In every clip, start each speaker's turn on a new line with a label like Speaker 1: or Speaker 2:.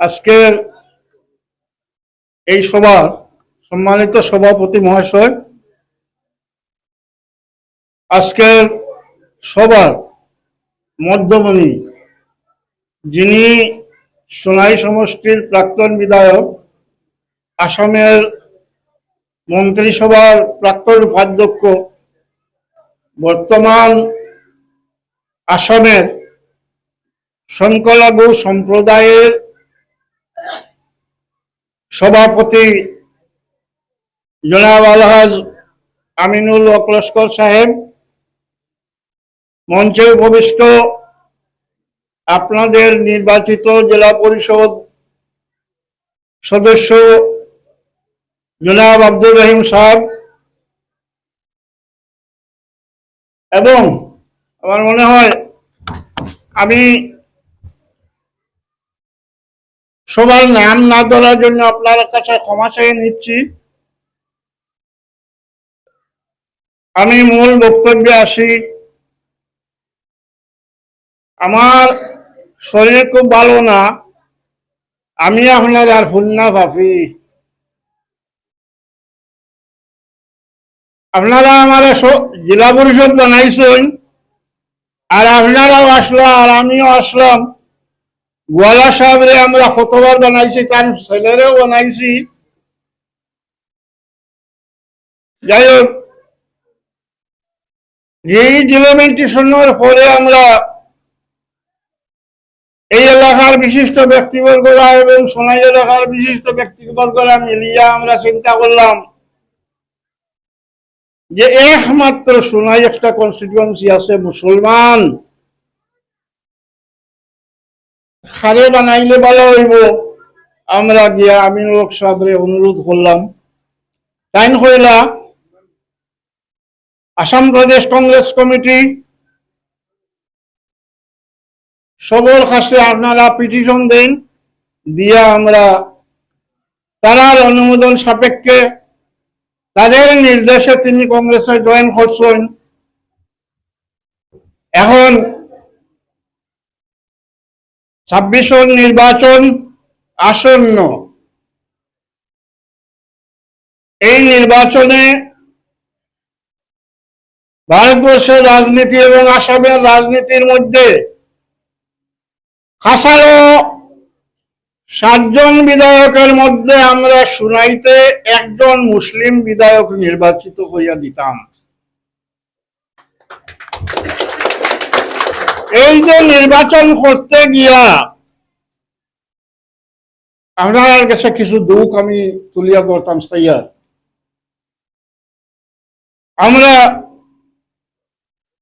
Speaker 1: আজকের এই সভার সম্মানিত সভাপতি মহাশয়, আজকের সভার মধ্যমণি যিনি সোনাই সমষ্টির প্রাক্তন বিধায়ক, আসামের মন্ত্রিসভার প্রাক্তন উপাধ্যক্ষ, বর্তমান আসামের সংখ্যালঘু সম্প্রদায়ের সভাপতি জনাব আলহাজ আমিনুল অকলস্কর সাহেব, মঞ্চে উপবিষ্ট আপনাদের নির্বাচিত জেলা পরিষদ সদস্য জনাব আব্দুর রহিম সাহেব এবং আমার মনে হয় আমি সবার নাম না ধরার জন্য আপনার কাছে ক্ষমা চেয়ে নিচ্ছি। আমি মূল বক্তব্যে আসি। আমার শরীর খুব ভালো না। আমি আপনার আর ফুল না ভাবি। আপনারা আমার জেলা পরিষদ বানাইছেন। আর আপনারাও আসলো আর আমিও আসলাম। গোয়ালা সাহেবরে আমরা কতবার বানাইছি, তার ছেলেরেও বানাইছি। যাই হোক, এই ডিলিমেন্টেশনের পরে আমরা এই এলাকার বিশিষ্ট ব্যক্তিবর্গরা এবং সোনাই এলাকার বিশিষ্ট ব্যক্তিবর্গরা মিলিয়া আমরা চিন্তা করলাম যে একমাত্র সোনাই একটা কনস্টিটুয়েন্সি আছে মুসলমান। খারে বানাইলে ভালো হইব। আমরা গিয়া হক সাহেবরে অনুরোধ করলাম। তাইন কইলা, আসাম প্রদেশ কংগ্রেস কমিটি, সবর কাছে আপনারা পিটিশন দেন, দিয়া আমরা তারার অনুমোদন সাপেক্ষে তাদের নির্দেশে তিনি কংগ্রেসে জয়েন করছেন। এখন ছাব্বিশের নির্বাচন আসন্ন। এই নির্বাচনে ভারতবর্ষের রাজনীতি এবং আসামের রাজনীতির মধ্যে খাসালো সাতজন বিধায়কের মধ্যে আমরা শুনাইতে একজন মুসলিম বিধায়ক নির্বাচিত হইয়া দিতাম। এই যে নির্বাচন করতে গিয়া আপনার কাছে কিছু দুঃখ আমি তুলিয়া ধরতাম, সাইয়া। আমরা,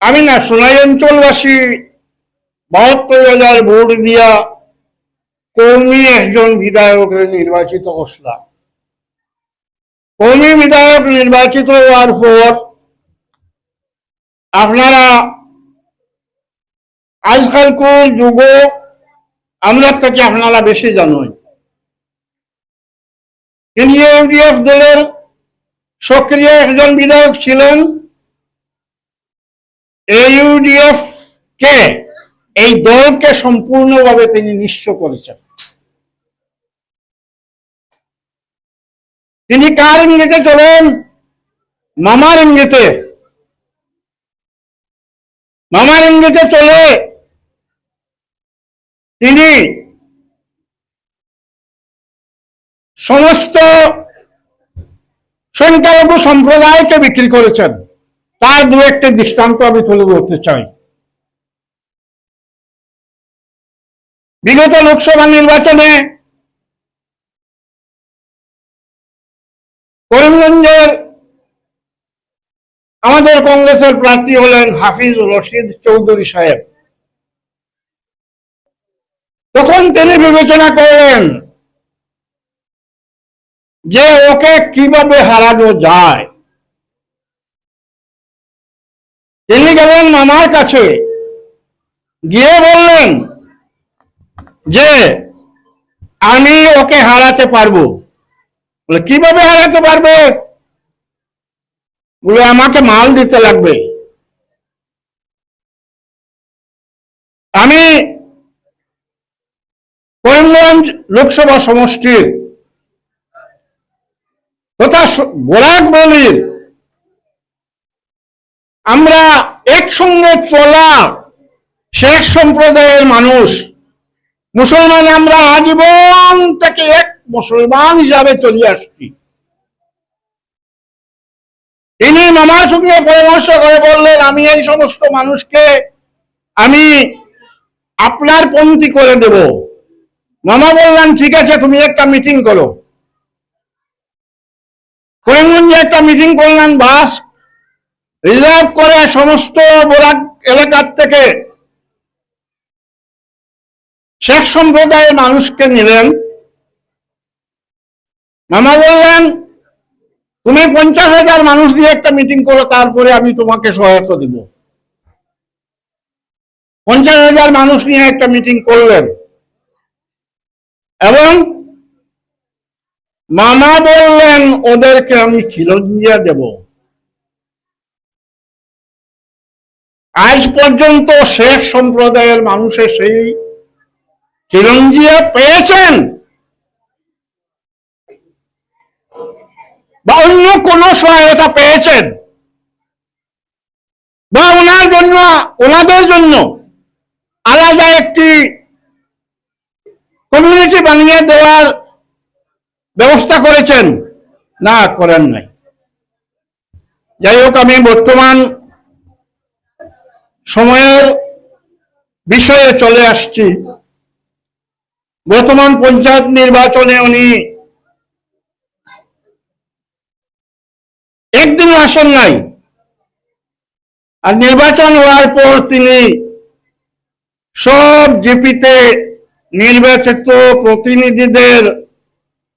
Speaker 1: আমি না সোনাই অঞ্চলবাসী, বাহাত্তর হাজার ভোট দিয়া কৌমি একজন বিধায়ক নির্বাচিত করলাম কৌমি বিধায়ক নির্বাচিত হওয়ার পর আপনারা আজকালকার যুগ আমরা থেকে আপনারা বেশি জানেন তিনি ইউডিএফ দলের সক্রিয় একজন বিধায়ক ছিলেন ইউডিএফ কে? এই দলকে সম্পূর্ণভাবে তিনি নিঃস্ব করেছেন। তিনি কার ইঙ্গিতে চলেন? মামার ইঙ্গিতে। মামার ইঙ্গিতে চলে তিনি সমস্ত সংখ্যালঘু সম্প্রদায়কে বিক্রি করেছেন। তার দু একটি দৃষ্টান্ত আমি তুলে ধরতে চাই। বিগত লোকসভা নির্বাচনে করিমগঞ্জের আমাদের কংগ্রেসের প্রার্থী হলেন হাফিজ রশিদ চৌধুরী সাহেব। তখন তিনি বিবেচনা করলেন যে ওকে কীভাবে হারানো যায়। তিনি গেলেন মামার কাছে, গিয়ে বললেন যে, আমি ওকে হারাতে পারব। বলে, কীভাবে হারাতে পারবে? বলে, আমাকে মাল দিতে লাগবে। আমি করিমগঞ্জ লোকসভা সমষ্টির তথা বলির আমরা একসঙ্গে চলা শেখ সম্প্রদায়ের মানুষ। মুসলমান আমরা আজীবন থেকে এক মুসলমান হিসাবে চলে আসছি। তিনি মামার সঙ্গে পরামর্শ করে বললেন, আমি এই সমস্ত মানুষকে, আমি আপনার পন্থী করে দেব। মামা বললেন ঠিক আছে, তুমি একটা মিটিং করো। করিমগঞ্জে একটা মিটিং করলেন বাস রিজার্ভ করে সমস্ত বরাক এলাকার থেকে। শেখ সম্প্রদায়ের মানুষকে নিলেন। মামা বললেন, তুমি পঞ্চাশ হাজার মানুষ দিয়ে একটা মিটিং করো, তারপরে আমি তোমাকে সহায়তা দিব। পঞ্চাশ হাজার মানুষ নিয়ে একটা মিটিং করলেন। এবং মামা বললেন, ওদেরকে আমি খিলঞ্জিয়া দেব। আজ পর্যন্ত শেখ সম্প্রদায়ের মানুষের সেই খিলঞ্জিয়া পেয়েছেন। বা অন্য কোন সহায়তা পেয়েছেন। বা ওনার জন্য, ওনাদের জন্য আলাদা একটি কমিউনিটি বানিয়ে দেওয়ার ব্যবস্থা করেছেন। না, করেন নাই। যাই হোক, আমি বর্তমান সময়ের বিষয়ে চলে আসছি। বর্তমান পঞ্চায়েত নির্বাচনে উনি একদিনও আসেন নাই। আর নির্বাচন হওয়ার পর তিনি সব জিপিতে নির্বাচিত প্রতিনিধিদের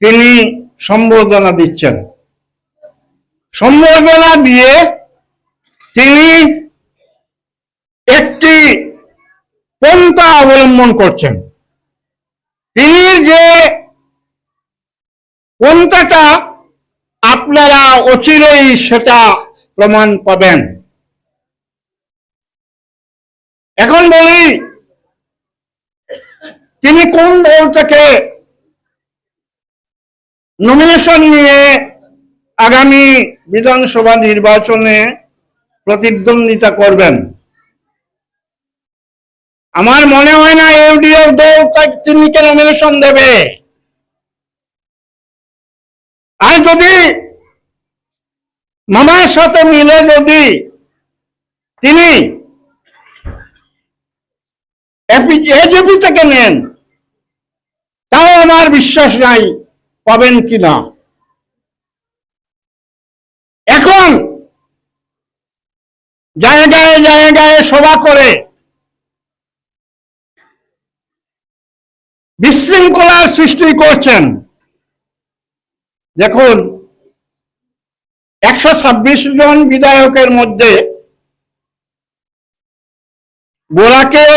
Speaker 1: তিনি সম্বর্ধনা দিচ্ছেন। সম্বর্ধনা দিয়ে তিনি একটি পন্থা অবলম্বন করছেন। তিনি যে পন্থাটা আপনারা অচিরেই সেটা প্রমাণ পাবেন। এখন বলি তিনি কোন দল থেকে নমিনেশন নিয়ে আগামী বিধানসভা নির্বাচনে প্রতিদ্বন্দ্বিতা করবেন? আমার মনে হয় না ইউডিএফ দল তিনি কে নমিনেশন দেবে। আর যদি মামার সাথে মিলে যদি তিনি এজেপি থেকে নেন তাও আমার বিশ্বাস নাই, পাবেন কিনা এখন জায়গায় জায়গায় সভা করে বিশৃঙ্খলার সৃষ্টি করছেন। দেখুন, একশো ছাব্বিশ জন বিধায়কের মধ্যে বোরাকে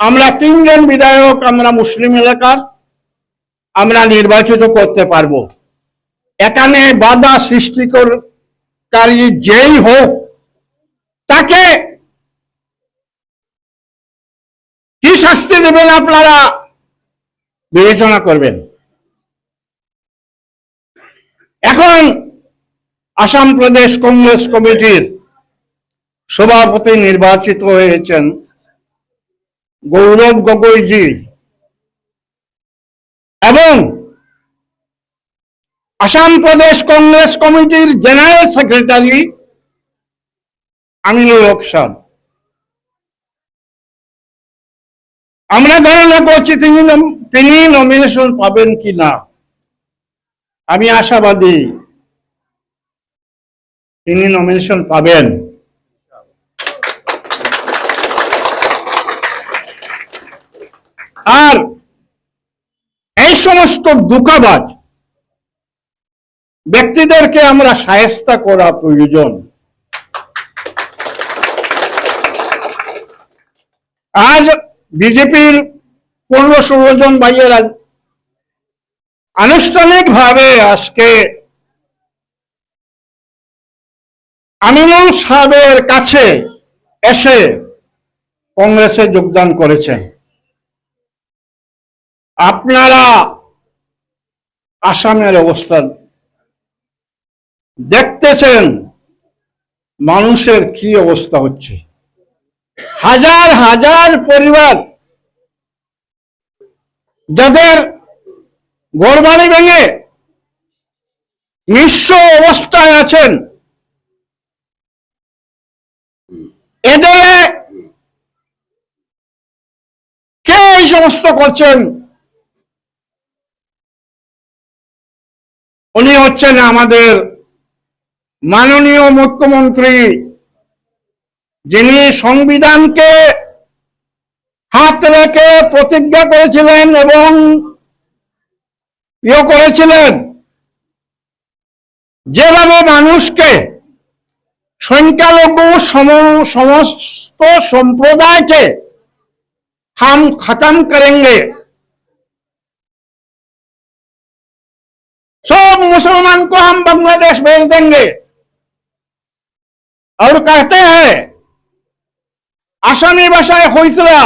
Speaker 1: আমরা তিনজন বিধায়ক, আমরা মুসলিম এলাকার, আমরা নির্বাচিত করতে পারব। এখানে বাধা সৃষ্টিকারী যেই হোক, তাকে কি শাস্তি দেবেন আপনারা বিবেচনা করবেন। এখন আসাম প্রদেশ কংগ্রেস কমিটির সভাপতি নির্বাচিত হয়েছেন গৌরব গগৈজি। এবং আসাম প্রদেশ কংগ্রেস কমিটির জেনারেল সেক্রেটারি আমিনুল হক সাহ আমরা ধারণা করছি, তিনি তিনি নমিনেশন পাবেন কি না। আমি আশাবাদী তিনি নমিনেশন পাবেন। আর এই সমস্ত দুঃখাবাজ ব্যক্তিদেরকে আমরা সায়স্তা করা প্রয়োজন। আজ বিজেপির পনেরো ষোলো জন ভাইয়েরা আনুষ্ঠানিকভাবে আজকে আমিনুল সাহেবের কাছে এসে কংগ্রেসে যোগদান করেছেন। আপনারা আসামের অবস্থান দেখতেছেন, মানুষের কি অবস্থা হচ্ছে। হাজার হাজার পরিবার যাদের ঘরবাড়ি ভেঙে নিঃস্ব অবস্থায় আছেন এদের কে এই সমস্ত করছেন? উনি হচ্ছেন আমাদের মাননীয় মুখ্যমন্ত্রী, যিনি সংবিধানকে হাত রেখে প্রতিজ্ঞা করেছিলেন এবং ইয়ে করেছিলেন। যেভাবে মানুষকে সংখ্যালঘু সমস্ত সম্প্রদায়কে হাম, খতম করেন सब मुसलमान को हम बांग्लादेश भेज देंगे और कहते हैं আসামি ভাষায় হইতরা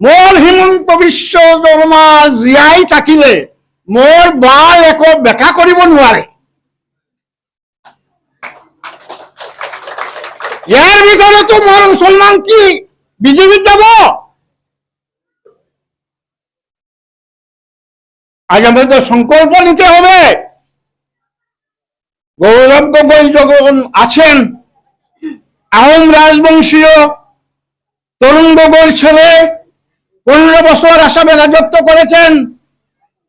Speaker 1: মোর হিমন্ত বিশ্ব শৰ্মা জীয়াই থাকিলে মোৰ বাল একো বেকা কৰিব নোৱাৰে ইয়াৰ ভিতৰতো মোৰ মুছলমান কি বিজেপি যাব আজ আমাদের সংকল্প নিতে হবে। গৌরব গগৈ যখন আছেন, আহোম রাজবংশীয় তরুণ গগৈর ছেলে পনেরো বছর আসামে রাজত্ব করেছেন।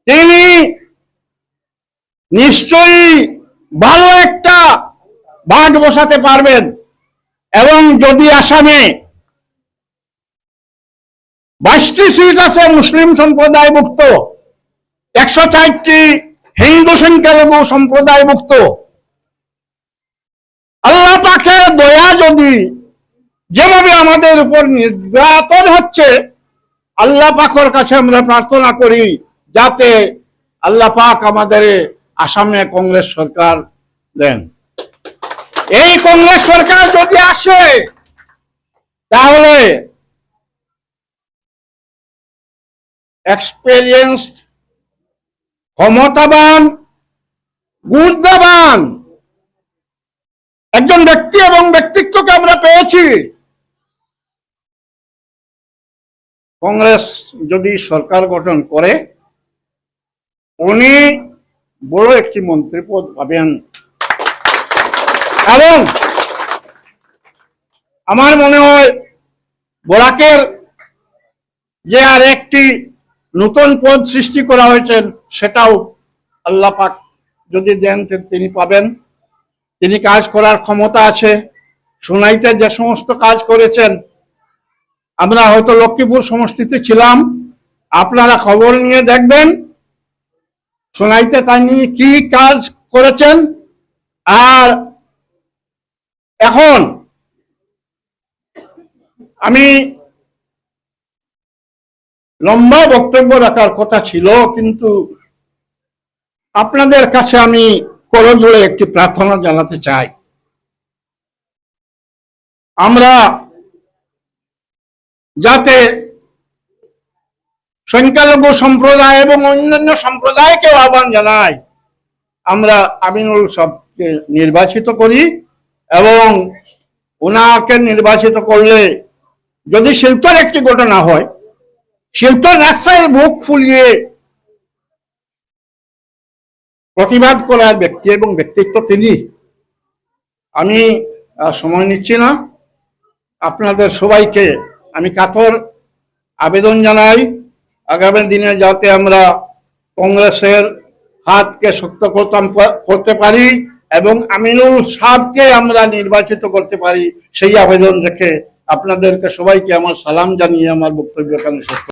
Speaker 1: তিনি নিশ্চয়ই ভালো একটা ভাগ বসাতে পারবেন এবং যদি আসামে বাইশটি সিট আছে মুসলিম সম্প্রদায়ভুক্ত একশো চারটি হিন্দু সংখ্যালঘু সম্প্রদায়ভুক্ত। আল্লাহ পাকের দয়া যদি যেভাবে আমাদের উপর নির্যাতন হচ্ছে, আল্লাহ পাকের কাছে আমরা প্রার্থনা করি যাতে আল্লাহ পাক আমাদের আসামে কংগ্রেস সরকার দেন। এই কংগ্রেস সরকার যদি আসে, তাহলে এক্সপেরিয়েন্সড ক্ষমতাবান গুর্দাবান একজন ব্যক্তি এবং ব্যক্তিত্বকে আমরা পেয়েছি। কংগ্রেস যদি সরকার গঠন করে, উনি বড় একটি মন্ত্রী পদ পাবেন। এবং আমার মনে হয় বরাকের যে আর একটি নতুন পদ সৃষ্টি করা হয়েছেন সেটাও আল্লাহ পাক যদি দেন তিনি পাবেন। তিনি কাজ করার ক্ষমতা আছে। সোনাইতে যে সমস্ত কাজ করেছেন, আমরা হয়তো লক্ষ্মীপুর সমষ্টিতে ছিলাম। আপনারা খবর নিয়ে দেখবেন, সোনাইতে তিনি কি কাজ করেছেন। আর এখন আমি লম্বা বক্তব্য রাখার কথা ছিল, কিন্তু আপনাদের কাছে আমি করজোড়ে একটি প্রার্থনা জানাতে চাই। আমরা যাতে সংখ্যালঘু সম্প্রদায় এবং অন্যান্য সম্প্রদায়কেও আহ্বান জানাই, আমরা আমিনুল সবকে নির্বাচিত করি এবং ওনাকে নির্বাচিত করলে যদি শিল্পের একটি ঘটনা হয় শিল্পের রাস্তায় মুখ ফুলিয়ে প্রতিবাদ করার ব্যক্তি এবং ব্যক্তিত্ব তিনি। আমি সময় নিচ্ছি না। আপনাদের সবাইকে আমি কাতর আবেদন জানাই। আগামী দিনে যাতে আমরা কংগ্রেসের হাতকে শক্ত করতাম, করতে পারি এবং আমিনুল সাহকে আমরা নির্বাচিত করতে পারি, সেই আবেদন রেখে আপনাদেরকে সবাইকে আমার সালাম জানিয়ে আমার বক্তব্য এখানে শেষ।